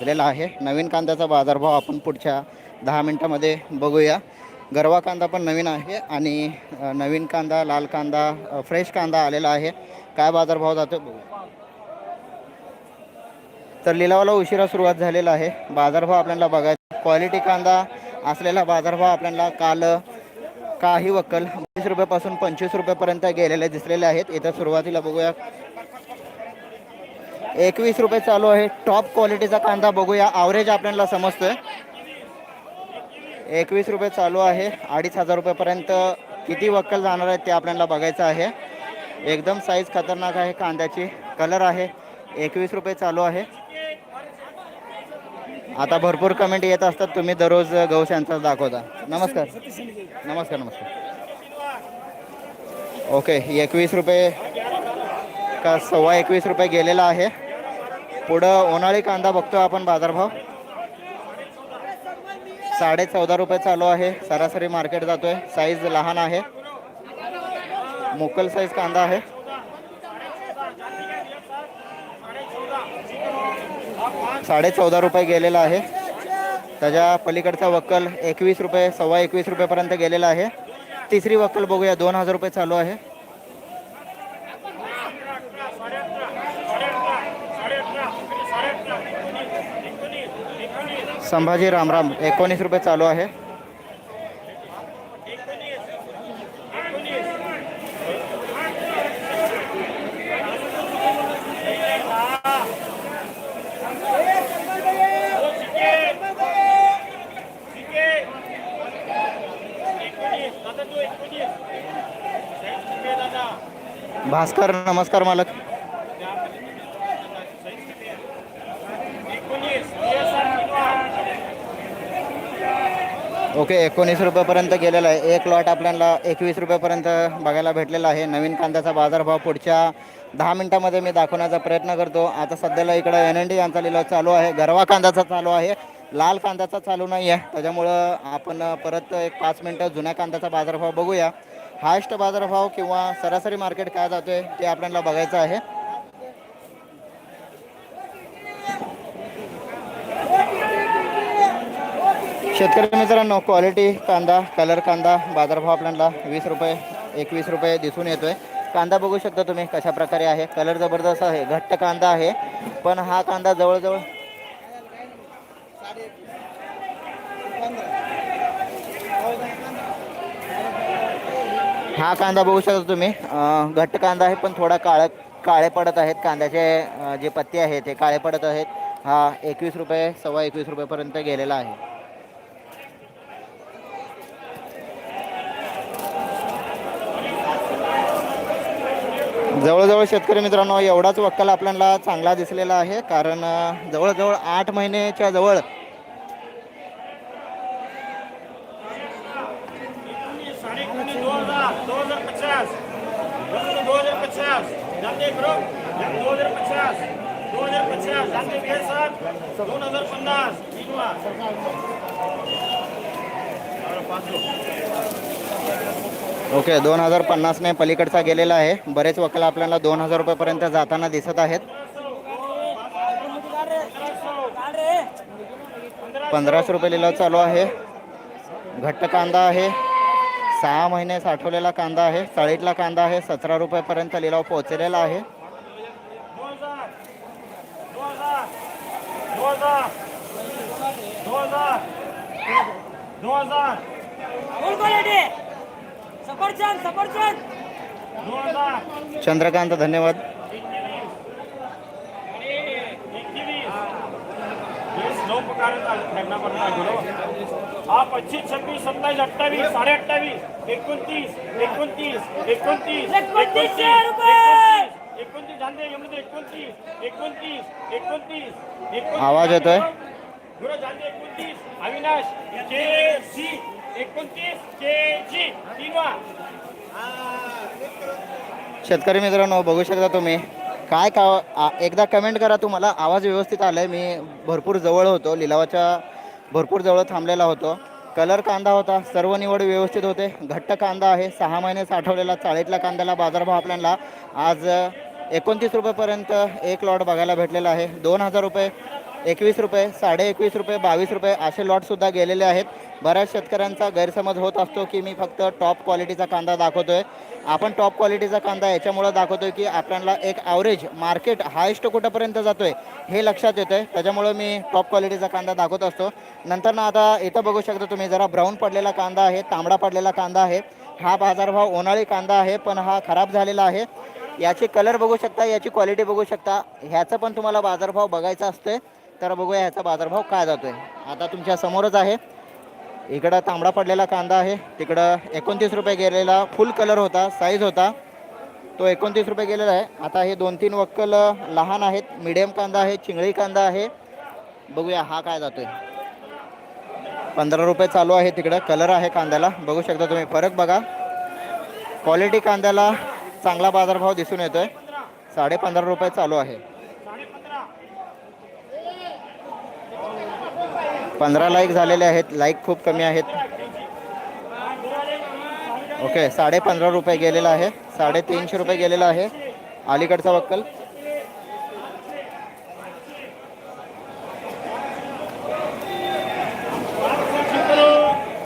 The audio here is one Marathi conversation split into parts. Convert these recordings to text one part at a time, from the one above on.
झालेला आहे. नवीन कांद्याचा बाजारभाव आपण पुढच्या दहा मिनटामध्ये बघूया. गरवा कांदा पण नवीन आहे आणि नवीन कांदा लाल कांदा फ्रेश कांदा आलेला आहे. काय बाजारभाव जातो बघू. तर लिलावाला उशिरा सुरुवात झालेला आहे. बाजारभाव आपल्याला बघायचा क्वालिटी कांदा असलेला बाजारभाव आपल्याला काल काही वक्कल वीस रुपयापासून पंचवीस रुपयापर्यंत गेलेले दिसलेले आहेत. इथं सुरुवातीला बघूया. एकवीस रुपये चालू आहे. टॉप क्वालिटीचा कांदा बघूया. आवरेज आपल्याला समजतोय. एकवीस रुपये चालू आहे. अडीच हजार रुपयेपर्यंत किती वक्कल जाणार आहेत ते आपल्याला बघायचं आहे. एकदम साईज खतरनाक आहे कांद्याची. कलर आहे. एकवीस रुपये चालू आहे. आता भरपूर कमेंट येत असतात. तुम्ही दररोज गौश यांचा दाखवता. नमस्कार. नमस्कार नमस्कार. ओके एकवीस रुपये का सव्वा एकवीस रुपये गेलेला आहे. पुढं उन्हाळी कांदा बघतो आपण बाजारभाव. साडे चौदा रुपये चालू आहे. सरासरी मार्केट जातोय. साईज लहान आहे. मोकल साईज कांदा आहे. साडे चौदा रुपये गेलेला आहे. त्याच्या पलीकडचा वक्कल एकवीस रुपये सव्वा एकवीस रुपयेपर्यंत गेलेला आहे. तिसरी वक्कल बघूया. दोन हजार रुपये चालू आहे. संभाजी रामराम एकोणीस रुपये चालू आहे. भास्कर नमस्कार मालक. ओके एकोणीस रुपयापर्यंत गेलेला आहे. एक लॉट आपल्याला एकवीस रुपयापर्यंत बघायला भेटलेला आहे. नवीन कांद्याचा बाजारभाव पुढच्या दहा मिनिटामध्ये मी दाखवण्याचा प्रयत्न करतो. आता सध्याला इकडं एन एन डी यांचा लिलाव चालू आहे. गरवा कांद्याचा चालू आहे. लाल कांद्याचा चालू नाही आहे त्याच्यामुळं आपण परत एक पाच मिनटं जुन्या कांद्याचा बाजारभाव बघूया. हायस्ट बाजारभाव किंवा सरासरी मार्केट काय जातो आहे ते आपल्याला बघायचं आहे. शेतकरी मित्रांनो क्वालिटी कांदा कलर कांदा बाजारभाव आपल्याला वीस रुपये एकवीस रुपये दिसून येतोय. कांदा बघू शकता तुम्ही कशा प्रकारे आहे. कलर जबरदस्त आहे घट्ट कांदा आहे. पण हा कांदा जवळजवळ हा कांदा बघू शकता तुम्ही. घट्ट कांदा आहे पण थोडा काळ काळे पडत आहेत. कांद्याचे जे पत्ते आहेत ते काळे पडत आहेत. हा एकवीस रुपये सव्वा एकवीस रुपयेपर्यंत गेलेला आहे. जवळजवळ शेतकरी मित्रांनो एवढाच वक्कल आपल्याला चांगला दिसलेला आहे. कारण जवळजवळ आठ महिन्याच्या जवळ ओके दोन हजार पन्नासने पलीकडचा गेलेला आहे. बरेच वकील आपल्याला दोन हजार रुपयेपर्यंत जाताना दिसत आहेत. पंधराशे रुपये लिलाव चालू आहे. घट्ट कांदा आहे. सहा महिने साठवलेला कांदा आहे. चाळीतला कांदा आहे. सतरा रुपयेपर्यंत लिलाव पोहोचलेला आहे. दो चंद्रकांत धन्यवाद आप पच्चीस छब्बीस सत्ताईस अट्ठाईस साढ़े अट्ठाईस एकोणतीस एकोणतीस एकोणतीस! एकोणतीस जानते एवढे एकोणतीस एकोणतीस एकोणतीस एकोणतीस आवाज येतोय? एकोणतीस अविनाश एकोणतीस के जी शेतकरी मित्रांनो बघू शकता तुम्ही. काय का आ- एकदा कमेंट करा तुम्हाला. आवाज व्यवस्थित आलाय. मी भरपूर जवळ होतो. लिलावाच्या भरपूर जवळ थांबलेला होतो. कलर कांदा होता. सर्व निवड व्यवस्थित होते. घट्ट कांदा आहे. सहा महिने साठवलेला. चाळीतल्या कांद्याला बाजारभाव आपल्याला आज एकोणतीस रुपयेपर्यंत एक लॉट बघायला भेटलेला आहे. दोन हजार रुपये एकवीस रुपये साडे एकवीस रुपये बावीस रुपये असे लॉटसुद्धा गेलेले आहेत. बऱ्याच शेतकऱ्यांचा गैरसमज होत असतो की मी फक्त टॉप क्वालिटीचा कांदा दाखवतो आहे आपण टॉप क्वालिटीचा कांदा याच्यामुळं दाखवतो आहे की आपल्याला एक ॲव्हरेज मार्केट हायेस्ट कुठंपर्यंत जातो आहे हे लक्षात येतं आहे त्याच्यामुळं मी टॉप क्वालिटीचा कांदा दाखवत असतो. नंतर ना आता इथं बघू शकता तुम्ही जरा ब्राऊन पडलेला कांदा आहे तांबडा पडलेला कांदा आहे. हा बाजारभाव उन्हाळी कांदा आहे पण हा खराब झालेला आहे. याची कलर बघू शकता याची क्वालिटी बघू शकता. ह्याचं पण तुम्हाला बाजारभाव बघायचा असतोय. तर बघूया ह्याचा बाजारभाव काय जातोय. आता तुमच्या समोरच आहे. इकडं तांबडा पडलेला कांदा आहे. तिकडं एकोणतीस रुपये गेलेला फुल कलर होता साईज होता. तो एकोणतीस रुपये गेलेला आहे. आता हे दोन तीन वक्कल लहान आहेत. मिडियम कांदा आहे चिंगळी कांदा आहे. बघूया हा काय जातोय. पंधरा रुपये चालू आहे तिकडं. कलर आहे कांद्याला. बघू शकता तुम्ही फरक बघा. क्वालिटी कांद्याला चांगला बाजारभाव दिसून येतोय. साडे पंधरा रुपये चालू आहे. पंधरा लाईक झालेले आहेत. लाईक खूप कमी आहेत. ओके साडे पंधरा रुपये गेलेला आहे. साडेतीनशे रुपये गेलेला आहे. अलीकडचा वक्कल.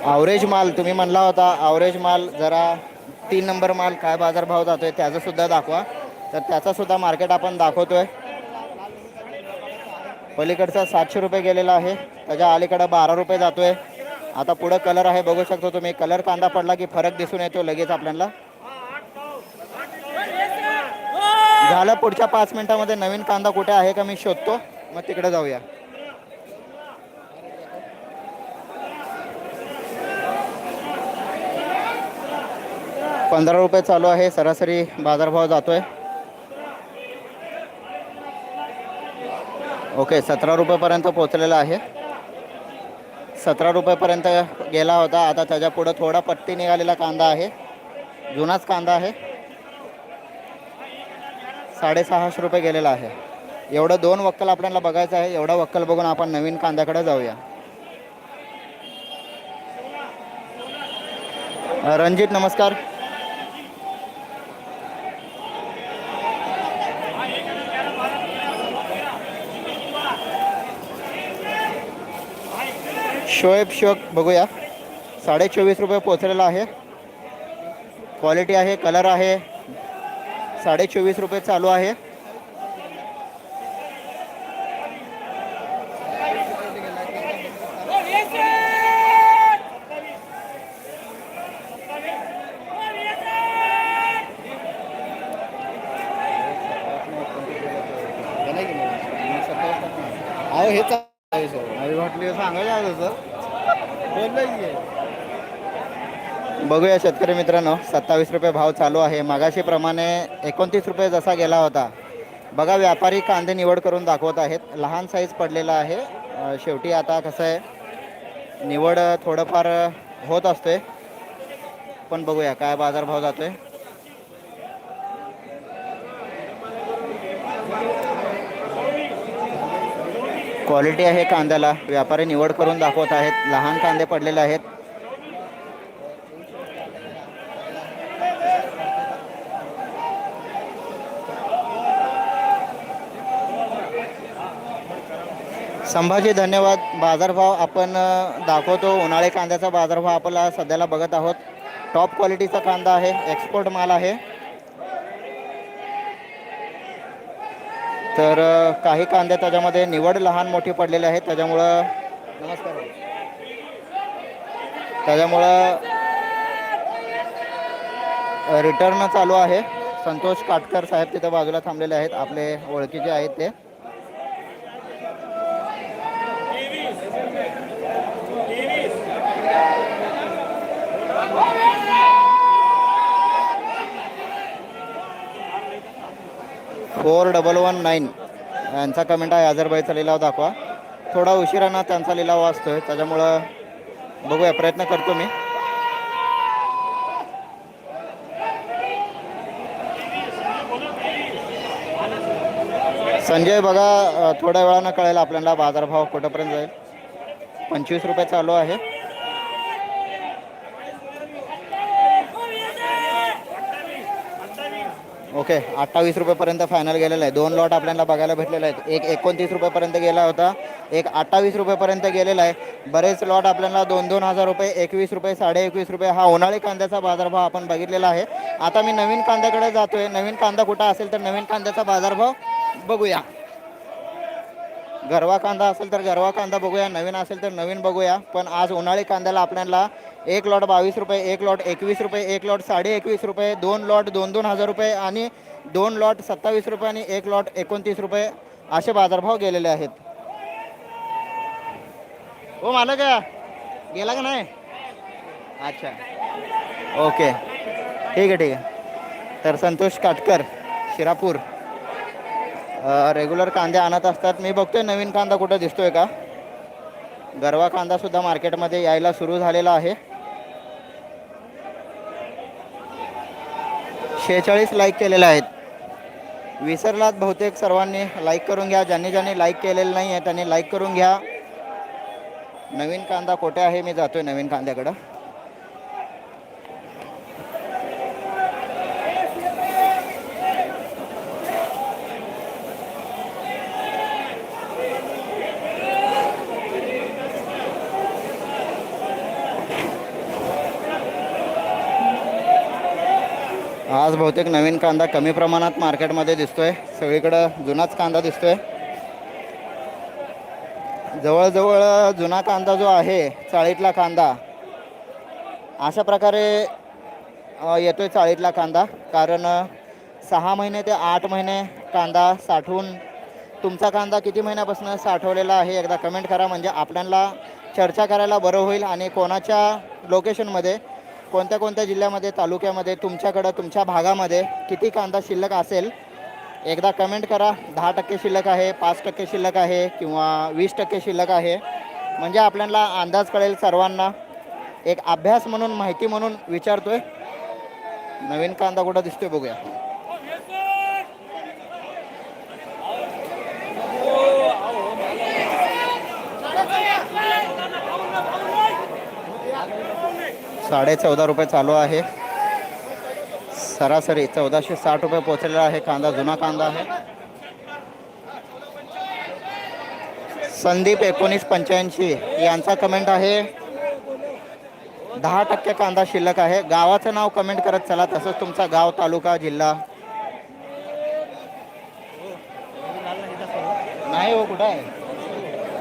आवरेज माल तुम्ही म्हणला होता आवरेज माल जरा तीन नंबर माल काय बाजारभाव जातोय आहे सुद्धा दाखवा. तर त्याचा सुद्धा मार्केट आपण दाखवतोय. पलीकडचा सातशे रुपये गेलेला आहे. त्याच्या अलीकडं बारा रुपये जातोय. आता पुढं कलर आहे बघू शकतो तुम्ही. कलर कांदा पडला की फरक दिसून येतो लगेच आपल्याला. झालं पुढच्या पाच मिनिटामध्ये नवीन कांदा कुठे आहे का मी शोधतो. मग तिकडे जाऊया. पंधरा रुपये चालू आहे. सरासरी बाजारभाव जातोय. ओके सतरा रुपयेपर्यंत पोचलेला आहे. सतरा रुपयेपर्यंत गेला होता. आता त्याच्या पुढं थोडा पट्टी निघालेला कांदा आहे. जुनाच कांदा आहे. साडेसहाशे रुपये गेलेला आहे. एवढं दोन वक्कल आपल्याला बघायचं आहे. एवढा वक्कल बघून आपण नवीन कांद्याकडे जाऊया. रणजित नमस्कार. शोएब शोक बघूया. साडे चोवीस रुपये पोचलेला आहे. क्वालिटी आहे कलर आहे. साडे चोवीस रुपये चालू आहे अहो हे आई वाटली सांगायचं होतं बघूया शेतकरी मित्रांनो सत्तावीस रुपये भाव चालू आहे. मगाशीप्रमाणे एकोणतीस रुपये जसा गेला होता. बघा व्यापारी कांदे निवड करून दाखवत आहेत. लहान साईज पडलेला आहे. शेवटी आता कसं आहे निवड थोडंफार होत असते पण बघूया काय बाजारभाव जातोय. क्वालिटी आहे कांद्याला. व्यापारी निवड करून दाखवत आहेत. लहान कांदे पडलेले आहेत. संभाजी धन्यवाद. बाजारभाव आपण दाखवतो. उन्हाळी कांद्याचा बाजारभाव आपल्याला सध्याला बघत आहोत. टॉप क्वालिटीचा कांदा आहे. एक्सपोर्ट माल आहे. तर काही कांदे त्याच्यामध्ये निवड लहान मोठी पडलेले आहेत. त्याच्यामुळं नमस्कार. त्याच्यामुळं रिटर्न चालू आहे. संतोष काटकर साहेब तिथं बाजूला थांबलेले आहेत. आपले ओळखीचे आहेत ते. Four double one nine. यांचा कमेंट आहे अझरबाईचा लिलाव दाखवा. थोडा उशिरानं त्यांचा लिलाव वाचतोय त्याच्यामुळं बघूया प्रयत्न करतो मी. संजय बघा थोड्या वेळानं कळेल आपल्याला बाजारभाव कुठंपर्यंत जाईल. पंचवीस रुपये चालू आहे. ओके अठ्ठावीस रुपयेपर्यंत फायनल गेलेला आहे. दोन लॉट आपल्याला बघायला भेटलेले आहेत. एक एकोणतीस रुपयेपर्यंत गेला होता. एक अठ्ठावीस रुपयेपर्यंत गेलेला आहे. बरेच लॉट आपल्याला दोन दोन हजार रुपये एकवीस रुपये साडे एकवीस रुपये हा उन्हाळी कांद्याचा बाजारभाव आपण बघितलेला आहे. आता मी नवीन कांद्याकडे जातोय. नवीन कांदा कुठं असेल तर नवीन कांद्याचा बाजारभाव बघूया. गरवा कांदा असेल तर गरवा कांदा बघूया नवीन असेल तर नवीन बघूया. पण आज उन्हाळी कांद्याला आपल्याला एक लॉट बावीस रुपये एक लॉट एकवीस रुपये एक लॉट साडे एकवीस रुपये दोन लॉट दोन दोन हजार रुपये आणि दोन लॉट सत्तावीस रुपये आणि एक लॉट एकोणतीस रुपये असे बाजारभाव गेलेले आहेत. हो मालक गेला का नाही? अच्छा. ओके. ठीक आहे ठीक आहे. तर संतोष काटकर शिरापूर. रेग्युलर कांदे आणत असतात. मी बघतोय नवीन कांदा कुठं दिसतोय का? गरवा कांदा सुद्धा मार्केटमध्ये यायला सुरू झालेला आहे. शेहेचाळीस लाईक केलेले आहेत. विसरलात बहुतेक सर्वांनी. लाईक करून घ्या. ज्यांनी ज्यांनी लाईक केलेलं नाही आहे त्यांनी लाईक करून घ्या. नवीन कांदा कुठे आहे? मी जातोय नवीन कांद्याकडं. आज बहुतेक नवीन कांदा कमी प्रमाणात मार्केटमध्ये दिसतोय. सगळीकडं जुनाच कांदा दिसतोय. जवळजवळ जुना कांदा जो आहे चाळीतला कांदा अशा प्रकारे येतोय चाळीतला कांदा. कारण सहा महिने ते आठ महिने कांदा साठवून तुमचा कांदा किती महिन्यापासून साठवलेला आहे एकदा कमेंट करा. म्हणजे आपल्याला चर्चा करायला बरं होईल आणि कोणाच्या लोकेशनमध्ये कोणत्या कोणत्या जिल्ह्यामध्ये तालुक्यामध्ये तुमच्याकडं तुमच्या भागामध्ये किती कांदा शिल्लक असेल? एकदा कमेंट करा. दहा टक्के शिल्लक आहे पाच टक्के शिल्लक आहे किंवा वीस टक्के शिल्लक आहे. म्हणजे आपल्याला अंदाज कळेल सर्वांना. एक अभ्यास म्हणून माहिती म्हणून विचारतोय. नवीन कांदा कुठं दिसतोय बघूया. साडे चौदा रुपये चालू आहे. सरासरी चौदाशे साठ रुपये पोहोचलेला आहे. कांदा जुना कांदा आहे. संदीप एकोणीस पंच्याऐंशी. यांचा कमेंट आहे दहा टक्के कांदा शिल्लक आहे. गावाचं नाव कमेंट करत चला. तसंच तुमचा गाव तालुका जिल्हा. नाही हो कुठं आहे?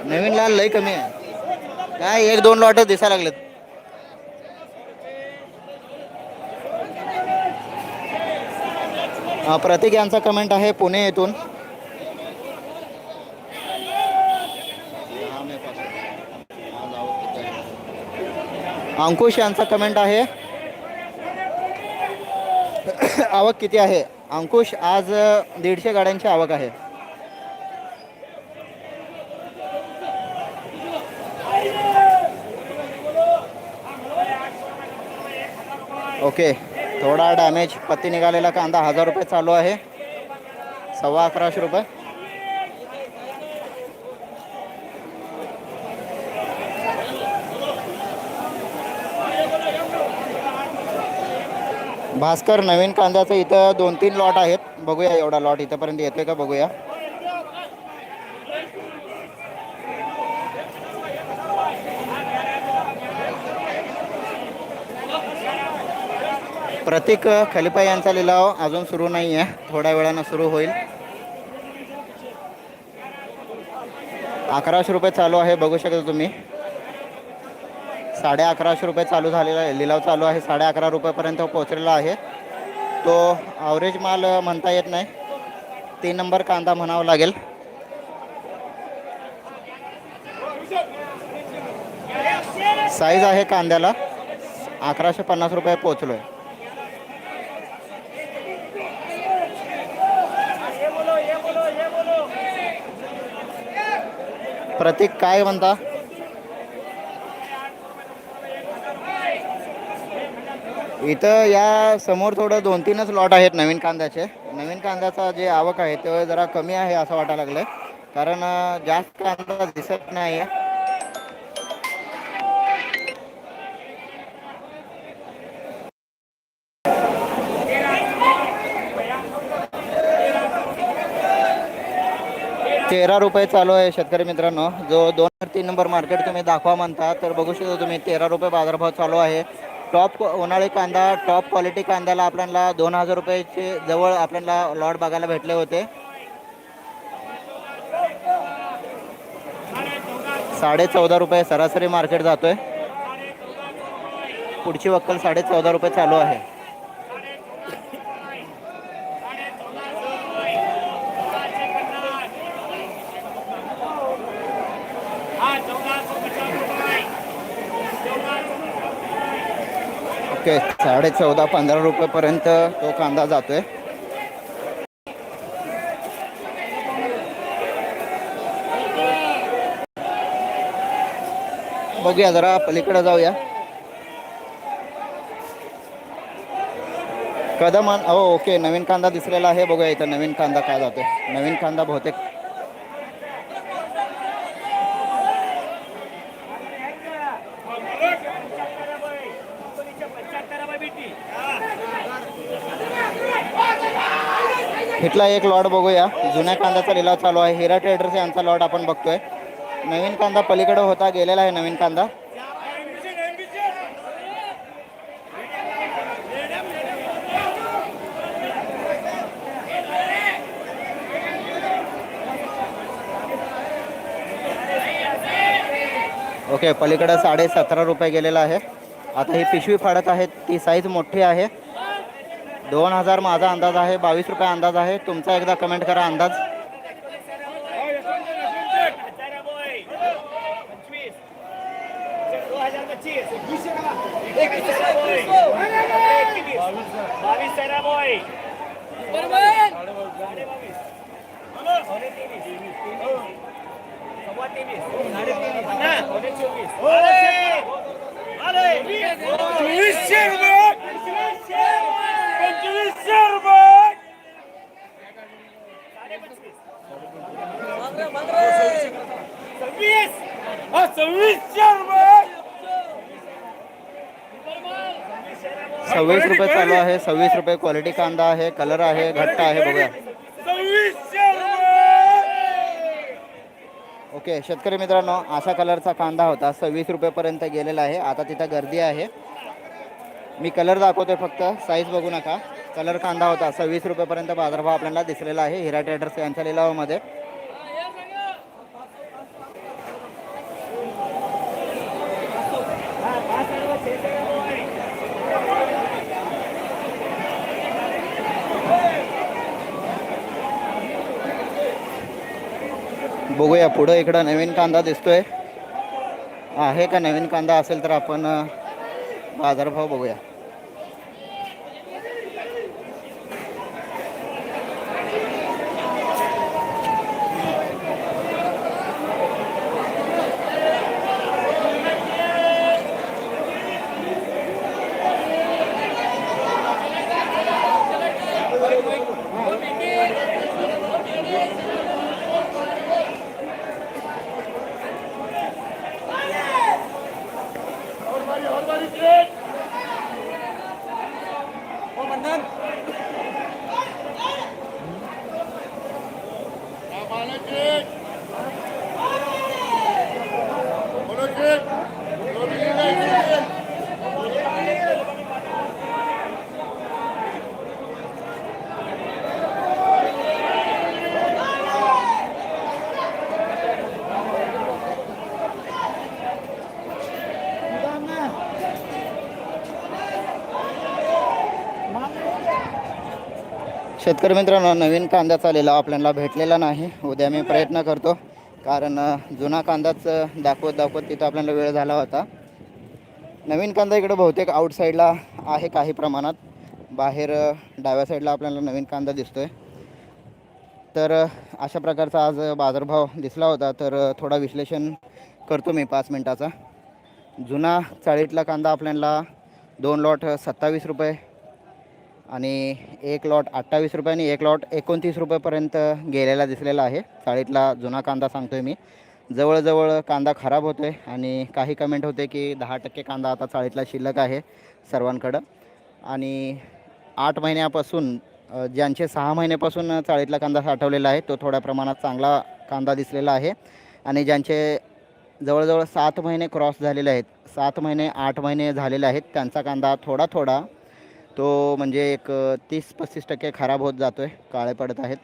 नवीन लाल लय कमी आहे. काय एक दोन लॉटच दिसायला लागलेत. प्रतीक यांचा कमेंट आहे पुणे येथून. अंकुश यांचा कमेंट आहे. आवक किती आहे? अंकुश आज दीडशे गाड्यांची आवक आहे. ओके. थोडा डॅमेज पत्ती निघालेला कांदा हजार रुपये चालू आहे. सव्वा अकराशे रुपये. भास्कर नवीन कांद्याचं इथं दोन तीन लॉट आहेत. बघूया एवढा लॉट इथंपर्यंत येतोय का? बघूया. प्रतीक खलिपा यांचा लिलाव अजून सुरू नाही आहे थोड्या वेळानं सुरू होईल. अकराशे रुपये चालू आहे बघू शकता तुम्ही. साडे अकराशे रुपये चालू झालेला आहे लिलाव चालू आहे साडे अकरा रुपयापर्यंत पोहोचलेला आहे. तो ॲव्हरेज माल म्हणता येत नाही. तीन नंबर कांदा म्हणावा लागेल. साईज आहे कांद्याला. अकराशे पन्नास रुपये पोचलो आहे प्रतीक काय म्हणता? इथं या समोर थोडं दोन तीनच लॉट आहेत नवीन कांद्याचे. नवीन कांद्याचा जे आवक आहे ते जरा कमी आहे असं वाटायला लागलं कारण जास्त कांदा दिसत नाही आहे तेरा रुपये चालू आहे शेतकरी मित्रांनो. जो दोन तीन नंबर मार्केट तुम्ही दाखवा म्हणता तर बघू शकता तुम्ही तेरा रुपये बाजारभाव चालू आहे. टॉप उन्हाळी कांदा टॉप क्वालिटी कांद्याला आपल्याला दोन हजार रुपयाचे जवळ आपल्याला लॉट बघायला भेटले होते. साडे चौदा रुपये सरासरी मार्केट जातोय. पुढची वक्कल साडे चौदा रुपये चालू आहे. ओके साडे चौदा पंधरा रुपयेपर्यंत तो कांदा जातोय. बघूया जरा पलीकडे जाऊया. कदम हो ओके नवीन कांदा दिसलेला आहे बघूया इथं नवीन कांदा काय जातोय. नवीन कांदा बहुतेक इथला एक लॉट बघूया. जुन्या कांद्याचा लिलाव चालू आहे. हिरा ट्रेडर्स यांचा लॉट आपण बघतोय. नवीन कांदा पलीकडे होता गेलेला आहे नवीन कांदा. ओके पलीकडे साडे सतरा रुपये गेलेला आहे. आता ही पिशवी फाडत आहे. ती साईज मोठी आहे. दोन हजार माझा अंदाज आहे बावीस रुपये अंदाज आहे. तुमचा एकदा कमेंट करा अंदाज. चोवीसशे रुपये. रुपये सव्वीस सव्वीसशे रुपये सव्वीस रुपये चालू आहे सव्वीस रुपये क्वालिटी कांदा आहे कलर आहे घट्ट आहे बघूया. ओके शेतकरी मित्रांनो अशा कलरचा कांदा होता सव्वीस रुपयेपर्यंत गेलेला आहे. आता तिथं गर्दी आहे. मी कलर दाखवतोय फक्त साईज बघू नका. कलर कांदा होता. सव्वीस रुपयेपर्यंत बाजारभाव आपल्याला दिसलेला आहे. हिरा ट्रेडर्स यांच्या लिलावामध्ये. बघूया पुढं इकडं नवीन कांदा दिसतोय. आहे का नवीन कांदा असेल तर आपण बाजारभाव बघूया. शेतकरी मित्रांनो नवीन कांदाच आलेला आपल्याला भेटलेला नाही. उद्या मी प्रयत्न करतो कारण जुना कांदाच दाखवत दाखवत तिथं आपल्याला वेळ झाला होता. नवीन कांदा इकडं बहुतेक आउटसाईडला आहे काही प्रमाणात. बाहेर डाव्या साईडला आपल्याला नवीन कांदा दिसतोय. तर अशा प्रकारचा आज बाजारभाव दिसला होता. तर थोडा विश्लेषण करतो मी पाच मिनटाचा. जुना चाळीतला कांदा आपल्याला दोन लॉट सत्तावीस रुपये आणि एक लॉट अठ्ठावीस रुपये आणि एक लॉट एकोणतीस रुपयेपर्यंत गेलेला दिसलेला आहे. चाळीतला जुना कांदा सांगतो आहे मी. जवळजवळ कांदा खराब होतो आहे आणि काही कमेंट होते की दहा टक्के कांदा आता चाळीतला शिल्लक आहे सर्वांकडं. आणि आठ महिन्यापासून ज्यांचे सहा महिन्यापासून चाळीतला कांदा साठवलेला आहे तो थोड्या प्रमाणात चांगला कांदा दिसलेला आहे. आणि ज्यांचे जवळजवळ सात महिने क्रॉस झालेले आहेत सात महिने आठ महिने झालेले आहेत त्यांचा कांदा थोडा थोडा तो म्हणजे एक तीस पस्तीस टक्के खराब होत जातो आहे काळे पडत आहेत.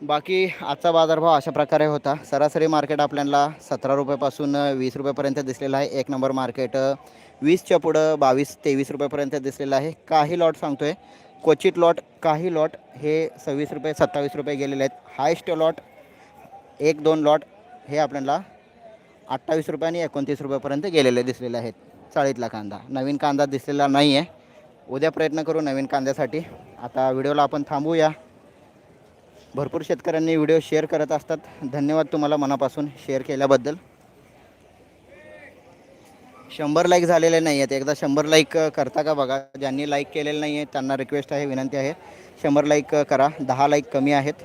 बाकी आजचा बाजारभाव अशा प्रकारे होता. सरासरी मार्केट आपल्याला सतरा रुपयापासून वीस रुपयापर्यंत दिसलेलं आहे. एक नंबर मार्केट वीसच्या पुढं बावीस तेवीस रुपयापर्यंत दिसलेलं आहे. काही लॉट सांगतो आहे क्वचित लॉट काही लॉट हे सव्वीस रुपये सत्तावीस रुपये गेलेले आहेत. हायस्ट लॉट एक दोन लॉट हे आपल्याला अठ्ठावीस रुपये आणि एकोणतीस रुपयापर्यंत गेलेले दिसलेले आहेत. चाळीतला कांदा नवीन कांदा दिसलेला नाही आहे उद्या प्रयत्न करू नवीन कांद्यासाठी. आता व्हिडिओला आपण थांबूया. भरपूर शेतकऱ्यांनी व्हिडिओ शेअर करत असतात. धन्यवाद तुम्हाला मनापासून शेअर केल्याबद्दल. शंभर लाईक झालेले नाही आहेत. एकदा शंभर लाईक करता का बघा. ज्यांनी लाईक केलेलं नाही आहे त्यांना रिक्वेस्ट आहे विनंती आहे. शंभर लाईक करा. दहा लाईक कमी आहेत.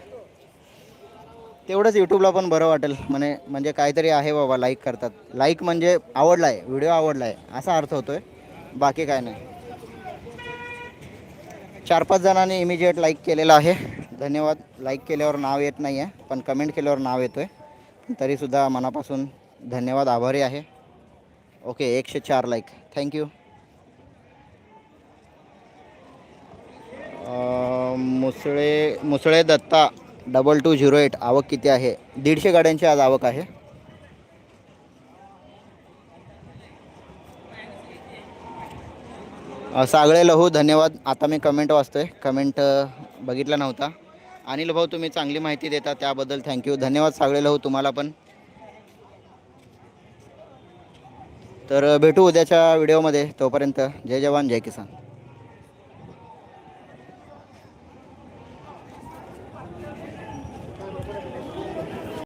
तेवढंच यूट्यूबला पण बरं वाटेल. म्हणे म्हणजे काहीतरी आहे बाबा लाईक करतात. लाईक म्हणजे आवडला आहे व्हिडिओ आवडला आहे असा अर्थ होतो आहे बाकी काय नाही. चार पाच जणांनी इमिजिएट लाईक केलेलं आहे. धन्यवाद. लाईक केल्यावर नाव येत नाही आहे पण कमेंट केल्यावर नाव येतो आहे तरीसुद्धा मनापासून धन्यवाद. आभारी आहे. ओके एकशे चार like thank you Musale Musale Datta double two zero eight आवक किती आहे? दीडशे गाड्यांची आज आवक आहे. सागळे लहू धन्यवाद. आता मी कमेंट वाचतोय. कमेंट बघितला नव्हता. अनिल भाऊ तुम्ही चांगली माहिती देता त्याबद्दल थँक्यू धन्यवाद सागळे लहू तुम्हाला पण. तर भेटू उद्याच्या व्हिडिओमध्ये तोपर्यंत जय जवान जय किसान.